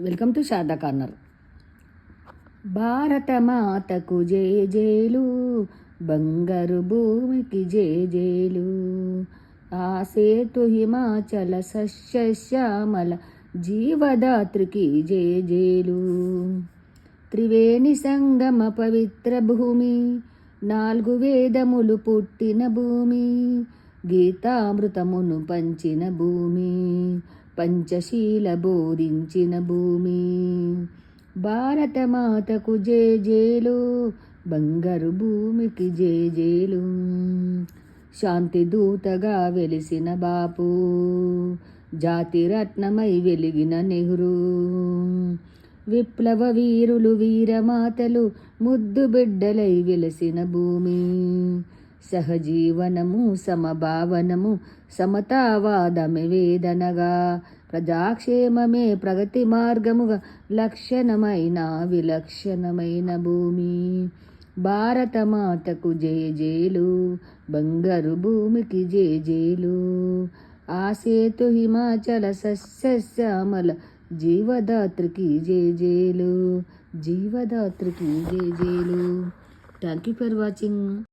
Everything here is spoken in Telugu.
Welcome to Sharada corner. భారత మాతకు జేలు బంగారు భూమికి జయ జేలు. ఆ సేతు హిమాచల సస్యశ్యామల జీవదాత్రికి జయ జేలు. త్రివేణి సంగమ పవిత్ర భూమి నాలుగు వేదములు పుట్టిన భూమి గీతామృతమును పంచిన భూమి. పంచశీల బోధించిన భూమి. భారతమాతకు జేజేలు బంగారు భూమికి జేజేలు శాంతి దూతగా వెలిసిన బాపు జాతి రత్నమై వెలిగిన నెహ్రూ. విప్లవ వీరులు వీరమాతలు ముద్దు బిడ్డలై వెలిసిన భూమి. సహజీవనము సమభావనము సమతావాదమే వేదనగా. ప్రజాక్షేమమే ప్రగతి మార్గముగా లక్షణమైన విలక్షణమైన భూమి. భారతమాతకు జయ జేలు బంగారు భూమికి జయ జేలు ఆసేతు హిమాచల సస్యశ్యామల జీవదాత్రికి జయ జేలు జీవదాత్రికి జయ జేలు థ్యాంక్ యూ ఫర్ వాచింగ్